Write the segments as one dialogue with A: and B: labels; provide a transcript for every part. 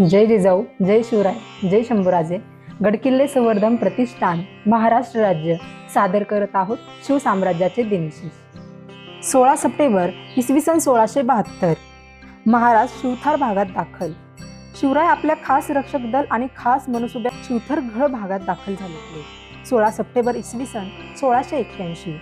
A: जय जिजाऊ जय शिवराय जय शंभूराजे. गडकिल्ले संवर्धन प्रतिष्ठान महाराष्ट्र राज्य. सादर करत आहोत शिवसाम्राज्याचे दिनशीष. सोळा सप्टेंबर इसवी सन सोळाशे बहात्तर. महाराज शिवथार भागात दाखल. शिवराय आपल्या खास रक्षक दल आणि खास मनसुब्यात शिवथर घळ भागात दाखल झाले. होते सोळा सप्टेंबर इसवी सन सोळाशे एक्क्याऐंशी.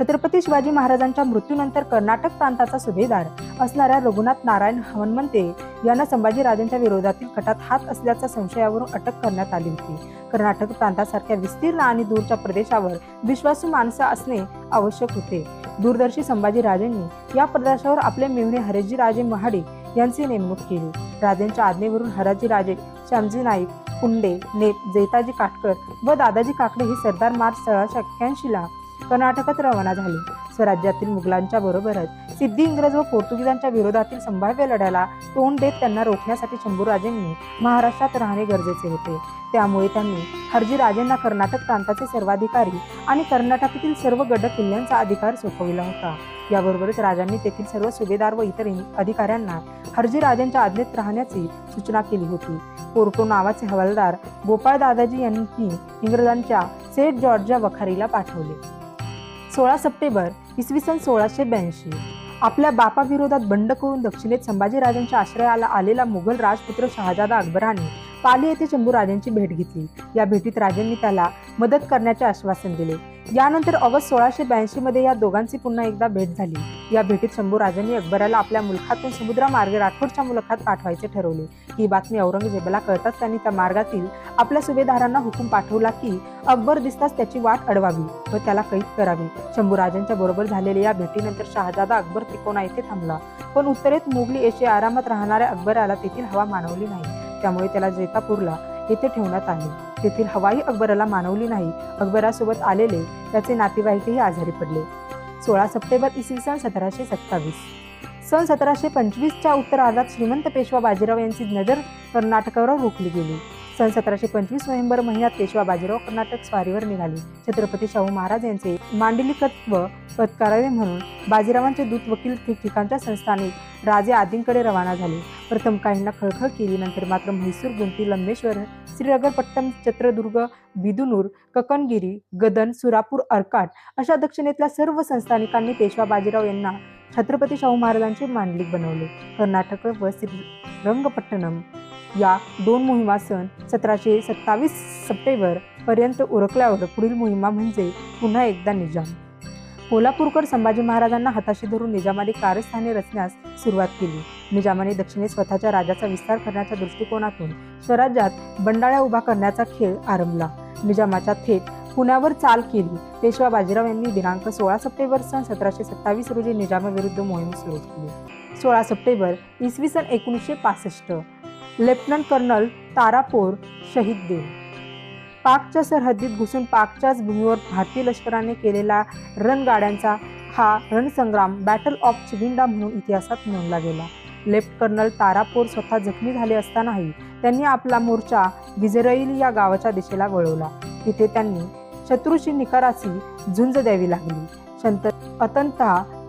A: छत्रपती शिवाजी महाराजांच्या मृत्यूनंतर कर्नाटक प्रांताचा सुभेदार असणाऱ्या रघुनाथ नारायण हनुमंते यांना संभाजीराजांच्या विरोधातील कटात हात असल्याच्या संशयावरून अटक करण्यात आली होती. कर्नाटक प्रांतासारख्या विस्तीर्ण आणि दूरच्या प्रदेशावर विश्वासू माणसं असणे आवश्यक होते. दूरदर्शी संभाजीराजांनी या प्रदेशावर आपले मेहुणे हरेजी महाडे यांची नेमणूक केली. राजांच्या आज्ञेवरून हराजीराजे श्यामजी नाईक कुंडे नेप जैताजी काटकर व दादाजी काकडे हे सरदार मार्च सोळाशे अठ्ठ्याऐंशीला ला कर्नाटकात रवाना झाले. स्वराज्यातील मुघलांच्या बरोबरच सिद्धी इंग्रज व पोर्तुगीजांच्या विरोधातील संभाव्य लढ्याला तोंड देत त्यांना रोखण्यासाठी शंभूराजेंनी महाराष्ट्रात राहणे गरजेचे होते. त्यामुळे त्यांनी हरजीराजेंना कर्नाटक प्रांताचे सर्वाधिकारी आणि कर्नाटकातील सर्व गड किल्ल्यांचा अधिकार सोपविला होता. याबरोबरच राजांनी तेथील सर्व सुभेदार व इतर अधिकाऱ्यांना हरजीराजांच्या आज्ञेत राहण्याची सूचना केली होती. पोर्टो नावाचे हवालदार गोपाळ दादाजी यांनी इंग्रजांच्या सेंट जॉर्जच्या वखारीला पाठवले. सोळा सप्टेंबर इसवी सन सोळाशे ब्याऐंशी. आपल्या बापाविरोधात बंड करून दक्षिणेत संभाजीराजांच्या आश्रयाला आलेला मुघल राजपुत्र शहाजादा अकबराने पाली येथे शंभूराजांची भेट घेतली. या भेटीत राजांनी त्याला मदत करण्याचे आश्वासन दिले. यानंतर ऑगस्ट सोळाशे ब्याऐंशी मध्ये या दोघांची पुन्हा एकदा भेट झाली. या भेटीत शंभूराजांनी अकबराला आपल्या मुलखातून समुद्रामार्गे राठोडच्या मुलखात पाठवायचे ठरवले. ही बातमी औरंगजेबाला कळताच त्यांनी त्या मार्गातील आपल्या सुभेदारांना हुकूम पाठवला की अकबर दिसताच त्याची वाट अडवावी व त्याला कैद करावी. शंभूराजांच्या बरोबर झालेल्या या भेटीनंतर शहाजादा अकबर तिकोना येथे थांबला. पण उत्तरेत मुघली एशिया आरामात राहणाऱ्या अकबराला तेथील हवा मानवली नाही. त्यामुळे त्याला जैतापूरला येथे ठेवण्यात आले. तेथील हवाई अकबराला मानवली नाही अकबरासोबत आलेले त्याचे नातेवाईकही आजारी पडले. सोळा सप्टेंबर इसवी सन सतराशे सत्तावीस. सन सतराशे पंचवीसच्या उत्तरार्धात श्रीमंत पेशवा बाजीराव यांची नजर कर्नाटकावर रोखली गेली. सन सतराशे पंचवीस नोव्हेंबर महिन्यात पेशवा बाजीराव कर्नाटक स्वारीवर निघाले. छत्रपती शाहू महाराज यांचे मांडलिकत्व पत्कारावे म्हणून बाजीरावांचे दूत वकील ठिकठिकाणच्या संस्थानिक राजे आदींकडे रवाना झाले. प्रथम काहींना खळखळ केली नंतर मात्र म्हैसूर गुंटी लंबेश्वर श्रीनगरपट्टम चत्रदुर्ग बिदुनूर ककनगिरी गदन सुरापूर अर्काट अशा दक्षिणेतल्या सर्व संस्थानिकांनी पेशवा बाजीराव यांना छत्रपती शाहू महाराजांचे मांडलिक बनवले. कर्नाटक व श्री रंगपट्टणम या दोन मोहिमा सन सतराशे सत्तावीस सप्टेंबर पर्यंत उरकल्यावर पुढील मोहिमा म्हणजे पुन्हा एकदा निजाम. कोल्हापूरकर संभाजी महाराजांना हाताशी धरून निजामाने कारस्थाने रचण्यास सुरुवात केली. निजामाने दक्षिणे स्वतःच्या राजाचा विस्तार करण्याच्या दृष्टिकोनातून स्वराज्यात बंडाळ्या उभा करण्याचा खेळ आरंभला. निजामाच्या थेट पुण्यावर चाल केली. पेशवा बाजीराव यांनी दिनांक सोळा सप्टेंबर सन सतराशे सत्तावीस रोजी निजामाविरुद्ध मोहीम सुरू केली. सोळा सप्टेंबर इसवी सन एकोणीसशे पासष्ट लेफ्टनंट कर्नल तारापोर शहीद दिन पाकच्या सरहद्दीत घुसून पाकच्याच भूमीवर भारतीय लष्कराने केलेला रणगाड्यांचा हा रणसंग्राम बॅटल ऑफ चिविंडा म्हणून इतिहासात नोंदला गेला. लेफ्ट कर्नल तारापोर स्वतः जखमी झाले असतानाही त्यांनी आपला मोर्चा गिजरईल या गावाच्या दिशेला वळवला. तिथे त्यांनी शत्रूशी निकाराची झुंज द्यावी लागली. शंत अतंत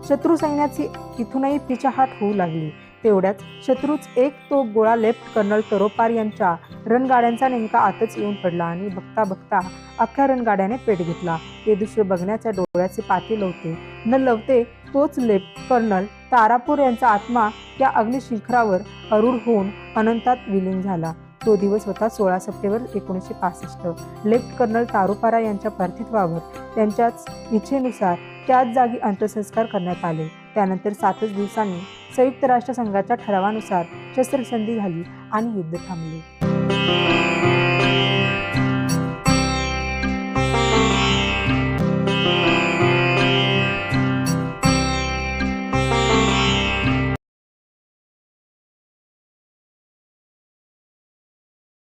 A: शत्रू सैन्याची तिथूनही पिछाहाट होऊ लागली. तेवढ्यात शत्रूच एक तो गोळा लेफ्ट कर्नल तरोपार यांच्या रणगाड्यांचा नेमका आतच येऊन पडला आणि बघता बघता अख्ख्या रणगाड्याने पेट घेतला. ते दृश्य बघण्याच्या डोळ्याचे पाती लवते न लवते तोच लेफ्ट कर्नल तारापूर यांचा आत्मा त्या अग्निशिखरावर अरूढ होऊन अनंतात विलीन झाला. तो दिवस होता सोळा सप्टेंबर एकोणीसशे पासष्ट. लेफ्ट कर्नल तारोपारा यांच्या पार्थित्वावर त्यांच्याच इच्छेनुसार त्याच जागी अंत्यसंस्कार करण्यात आले. त्यानंतर सातच दिवसांनी संयुक्त राष्ट्रसंघाच्या ठरावानुसार शस्त्रसंधी झाली आणि युद्ध थांबले.